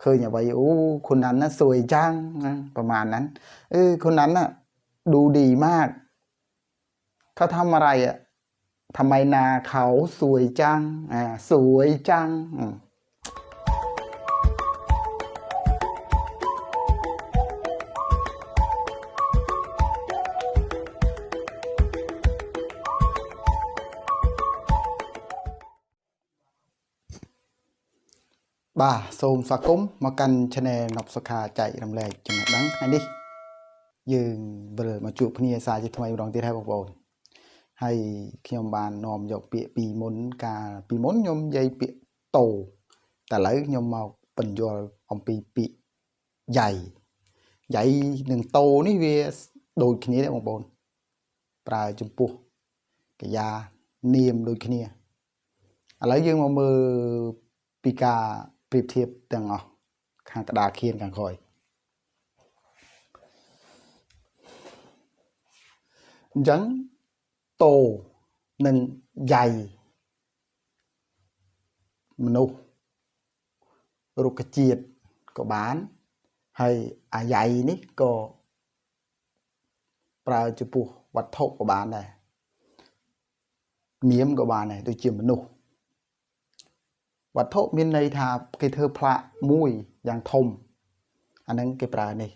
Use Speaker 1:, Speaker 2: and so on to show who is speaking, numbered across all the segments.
Speaker 1: เคยอย่าไปโอ้คนนั้นนะสวยจังนะประมาณนั้น เออ คนนั้นน่ะ ดูดีมากเขาทำอะไรอะทำไมนาเขาสวยจังอ่าสวยจังอืม បាទសូមស្វាគមន៍មកកាន់ Channel នប់សុខាចែករំលែកចំណេះដឹងថ្ងៃនេះយើងវិលមកជួបគ្នាសារជាថ្មីម្ដងទៀតហើយបងប្អូនហើយខ្ញុំបាននាំយកពាក្យពីមុនកាលពីមុនខ្ញុំនិយាយពាក្យតោតែឥឡូវខ្ញុំមកបញ្យល់អំពីពាក្យយ៉ៃយ៉ៃនិងតោនេះវាដូចគ្នាដែរបងប្អូនប្រើចំពោះកិយានាមដូចគ្នាឥឡូវយើងមកមើលពីការ ប្រៀបធៀបទាំងអស់ខាងក្តារខៀនខាងក្រោយអញ្ចឹងតោនិងយ៉ៃមនុស្សរុក្ខជាតិក៏បានហើយអាយ៉ៃនេះក៏ប្រើចំពោះវត្ថុក៏បានដែរនាមក៏បានដែរដូចជាមនុស្ស វត្ថុមានន័យថាគេធ្វើផ្លាកមួយយ៉ាងធំអាហ្នឹងគេប្រើនេះ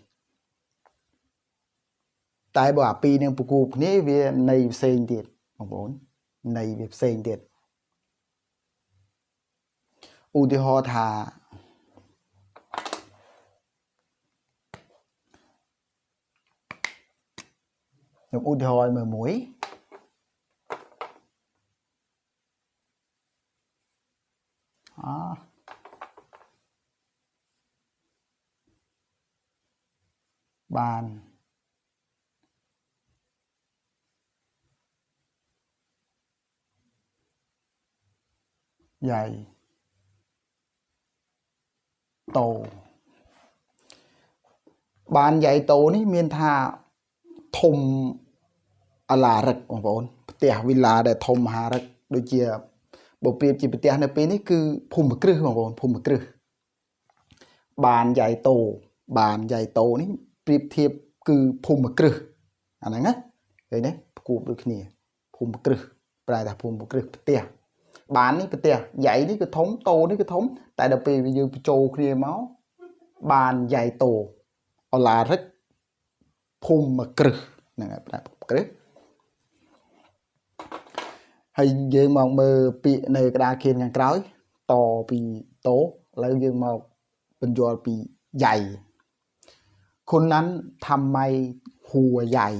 Speaker 1: តែបើអាពីរនឹងប្រគូគ្នាវាន័យផ្សេងទៀតបងប្អូនន័យវាផ្សេងទៀតឧទាហរណ៍ថាខ្ញុំឧទាហរណ៍ឲ្យមើលមួយ បានយ៉ៃតោបានយ៉ៃតោនេះមានថាធំអឡារឹកបងប្អូនផ្ទះវិឡាដែលធំមហារឹកដូចជាបើប្រៀបជាផ្ទះនៅពេលនេះគឺភូមិគ្រឹះបងប្អូនភូមិគ្រឹះបានយ៉ៃតោបានយ៉ៃតោនេះ ប្រៀបធៀបគឺភូមិគ្រឹះអាហ្នឹងណាឃើញទេផ្គូបដូចគ្នាភូមិគ្រឹះប្រែថាភូមិគ្រឹះផ្ទះបាននេះផ្ទះយ៉ៃនេះគឺធំតោនេះគឺធំ តែដល់ពេលយើងបញ្ចូលគ្នាមកបានយ៉ៃតោអូឡារិកភូមិគ្រឹះហ្នឹងហើយប្រែភូមិគ្រឹះហើយយើងមកមើលពាក្យនៅក្តារខៀនខាងក្រោយតពីតោឥឡូវយើងមកបញ្យល់ពីយ៉ៃ คนนั้นทำไมหัวใหญ่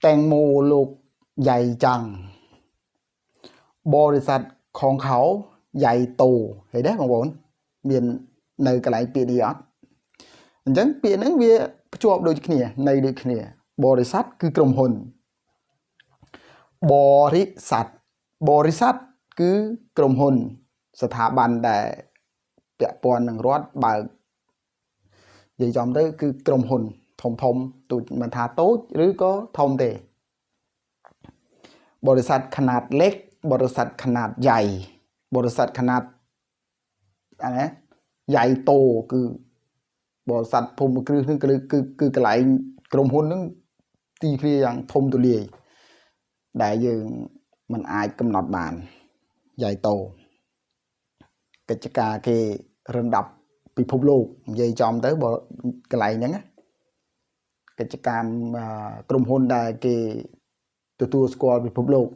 Speaker 1: แตงโมลูกใหญ่จัง บริษัทของเขาใหญ่โตเห็นได้បងប្អូនមាននៅកន្លែងពាក្យនេះអត់អញ្ចឹងពាក្យហ្នឹងវាភ្ជាប់ដូចគ្នានៃដូចគ្នា បរិស័ទគឺក្រុមហ៊ុន បរិស័ទបរិស័ទគឺក្រុមហ៊ុន ស្ថាប័នដែល ពាក់ព័ន្ធនឹងរដ្ឋបើកនិយាយចំទៅគឺក្រុមហ៊ុនធំធំទូចមិនថាតូចឬក៏ធំទេ បរិស័ទຂະຫນາດเล็ก បរិស័ទຂະຫນາດใหญ่ បរិស័ទຂະຫນາດអាណាใหญ่โตគឺបរិស័ទភូមិគ្រឹះនឹងគឺគឺគឺកន្លែងក្រុមហ៊ុននឹងទីធ្លាយ៉ាងធំទូលាយដែលយើងមិនអាចកំណត់បានใหญ่โต កិច្ចការគេរំដាប់ពិភពលោកនិយាយចំទៅបើកន្លែងហ្នឹងណាកិច្ចការអឺក្រុមហ៊ុនដែលគេទទួលស្គាល់ពិភពលោក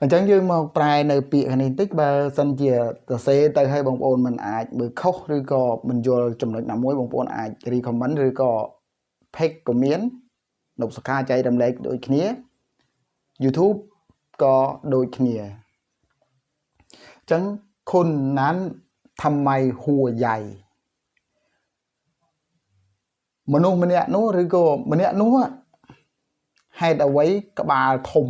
Speaker 1: អញ្ចឹងយើងមកប្រែនៅពាក្យនេះបន្តិចបើសិនជាសរសេរទៅឲ្យបងប្អូនមិនអាចមើលខុសឬក៏មិនយល់ចំណុចណាមួយបងប្អូនអាច recommend ឬក៏ page ក៏មាននប់សខាចែករំលែកដូចគ្នា YouTube ក៏ដូចគ្នា ចឹងคนนั้นทำไมหัวใหญ่ មនុស្សម្នាក់នោះឬក៏ម្នាក់នោះอะហេតុអ្វីក្បាលធំ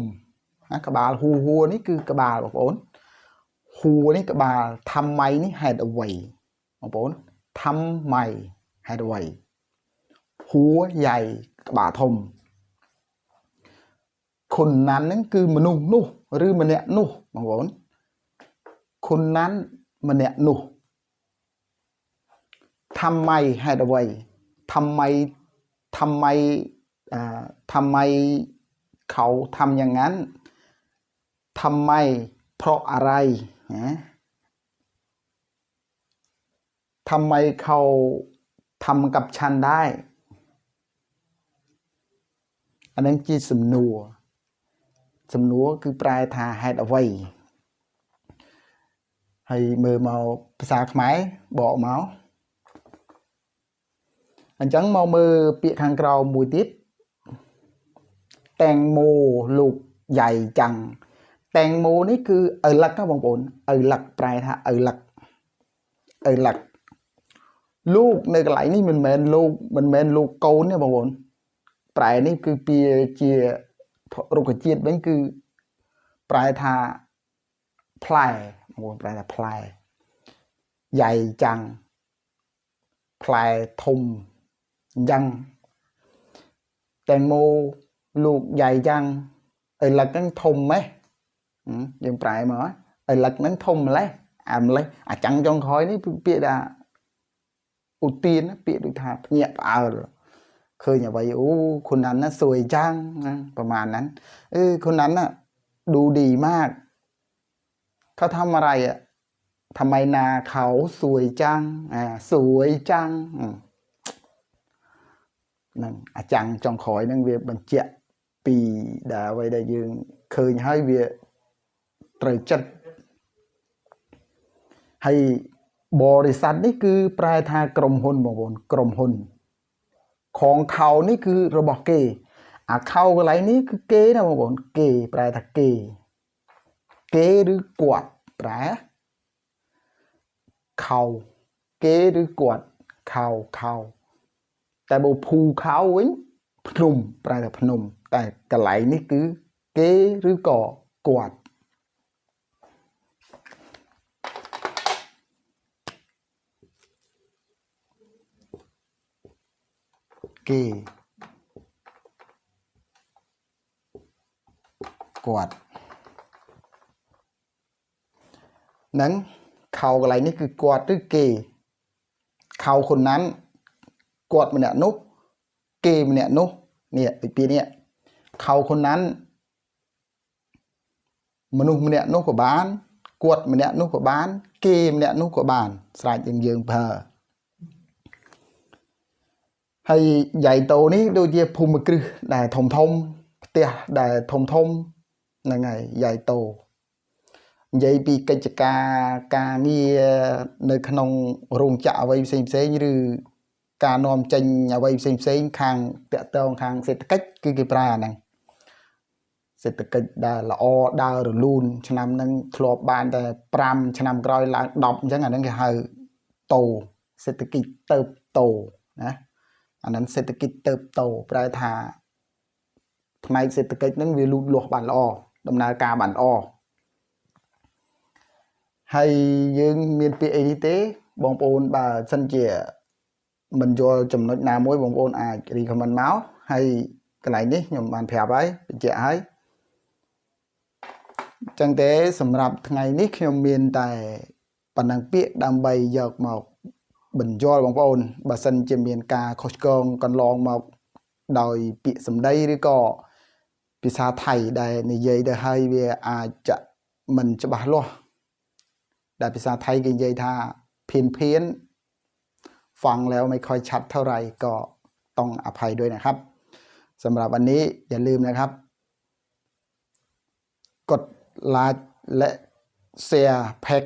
Speaker 1: ណាក្បាលហួហួនេះគឺក្បាលបងប្អូនហួនេះក្បាលทำไมនេះហេតុអ្វីបងប្អូនทำไมហេតុអ្វីហួใหญ่ក្បាលធំคนนั้นហ្នឹងគឺមនុស្សនោះឬម្នាក់នោះបងប្អូន คนนั้นมันเนี่ยหนุทำไมให้ดวัยทำไมทำไมทำไมเขาทำอย่างนั้นทำไมเพราะอะไรทำไมเขาทำกับฉันได้ อันนั้นจีสมนัวสมนัวคือปลายทาให้ดอะไហើយមើលមកភាសាខ្មែរបកមកអញ្ចឹងមកមើលពាក្យខាងក្រោមមួយទៀតតែងម៉ូលោកយ៉ៃចាំងតែងម៉ូនេះគឺឪលឹកណាបងប្អូនឪលឹកប្រែថាឪលឹកឪលឹកលោកនៅកន្លែងនេះមិនមែនលោកមិនមែនលោកកូនទេបងប្អូនប្រែនេះគឺជាជារុក្ខជាតិវិញគឺប្រែថាផ្លែ មួយប្រែថាផ្លែយ៉ៃចាំងផ្លែធំយ៉ាងតេងម៉ូលោកយ៉ៃយ៉ាងឥឡឹកហ្នឹងធំម៉េះយើងប្រែមកឥឡឹកហ្នឹងធំម្លេះអាម្លេះអាចាំងចុងក្រោយនេះពាក្យថាឧទានពាក្យដូចថាភ្ញាក់ផ្អើលឃើញអ្វីអូខ្លួនណាន់ណាសួយចាំងប្រហែលហ្នឹងអឺខ្លួនណាន់ណាឌូឌីម៉ាក់ เขาทำอะไรอ่ะทำไมนาเขาสวยจังอ่าสวยจังនឹងអាចាំងចុងក្រោយនឹងវាបញ្ជាក់ពីដែលអ្វីដែលយើងឃើញហើយវាត្រូវចិត្តហើយបរិស័ទនេះគឺប្រែថាក្រុមហ៊ុនបងប្អូនក្រុមហ៊ុនของเขาនេះគឺរបស់គេ អាខោកន្លែងនេះគឺគេណាបងប្អូនគេប្រែថាគេ គេឬគាត់ប្រែខោគេឬគាត់ខោខោតែបើភូខោវិញភ្នំប្រែថាភ្នំ តែកន្លែងនេះគឺគេឬក៏គាត់គេគាត់ នឹងខោកន្លែងនេះគឺគាត់ឬគេខោคนนั้นគាត់ម្នាក់នោះគេម្នាក់នោះនេះពីពីនេះខោคนนั้นមនុស្សម្នាក់នោះក៏បានគាត់ម្នាក់នោះក៏បាន គេម្នាក់នោះក៏បាន ស្រេចយើងយើងប្រើហើយយ៉ៃតូនេះដូចជាភូមិគ្រឹះដែលធំធំផ្ទះដែលធំធំហ្នឹងហើយយ៉ៃតូ និយាយពីកិច្ចការការងារនៅក្នុងរោងចក្រអ្វីផ្សេងផ្សេងឬការនាំចេញអ្វីផ្សេងផ្សេងខាងតាក់ទងខាងសេដ្ឋកិច្ចគឺគេប្រើអាហ្នឹងសេដ្ឋកិច្ចដែលល្អដើររលូនឆ្នាំហ្នឹងធ្លាប់បានតែ5ឆ្នាំក្រោយឡើង10អញ្ចឹងអាហ្នឹងគេហៅតោសេដ្ឋកិច្ចទៅតោណាអាហ្នឹងសេដ្ឋកិច្ចទៅតោប្រែថាផ្នែកសេដ្ឋកិច្ចហ្នឹងវាលូតលាស់បានល្អដំណើរការបានល្អ ហើយយើងមានពាក្យអីនេះទេបងប្អូនបើសិនជាមិនយល់ចំណុចណាមួយបងប្អូនអាច recommend មកហើយកន្លែងនេះខ្ញុំបានប្រាប់ហើយបញ្ជាក់ហើយចឹងទេសម្រាប់ថ្ងៃនេះខ្ញុំមានតែប៉ុណ្ណឹងពាក្យដើម្បីយកមកបញ្យល់បងប្អូនបើសិនជាមានការខុសឆ្គងកន្លងមកដោយពាក្យសម្ដីឬក៏ភាសាថៃដែលនិយាយទៅហើយវាអាចจะមិនច្បាស់លាស់ ดาบภาษาไทยกินยัยท่าเพียนเพี้ยนฟังแล้วไม่ค่อยชัดเท่าไหร่ก็ต้องอภัยด้วยนะครับสำหรับวันนี้อย่าลืมนะครับ กดไลค์และแชร์แพ็ก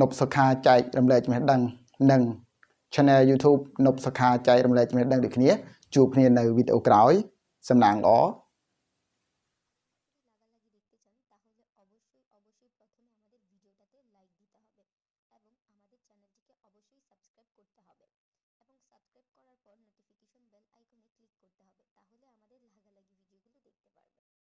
Speaker 1: นบสคาใจรำเรจมิดังหนึ่งชแนลยูทูบนบสคาใจรำเรจมิดังเด็กนี้จูบเนี่ยในวิดีโอคราวสำนางอ๋อ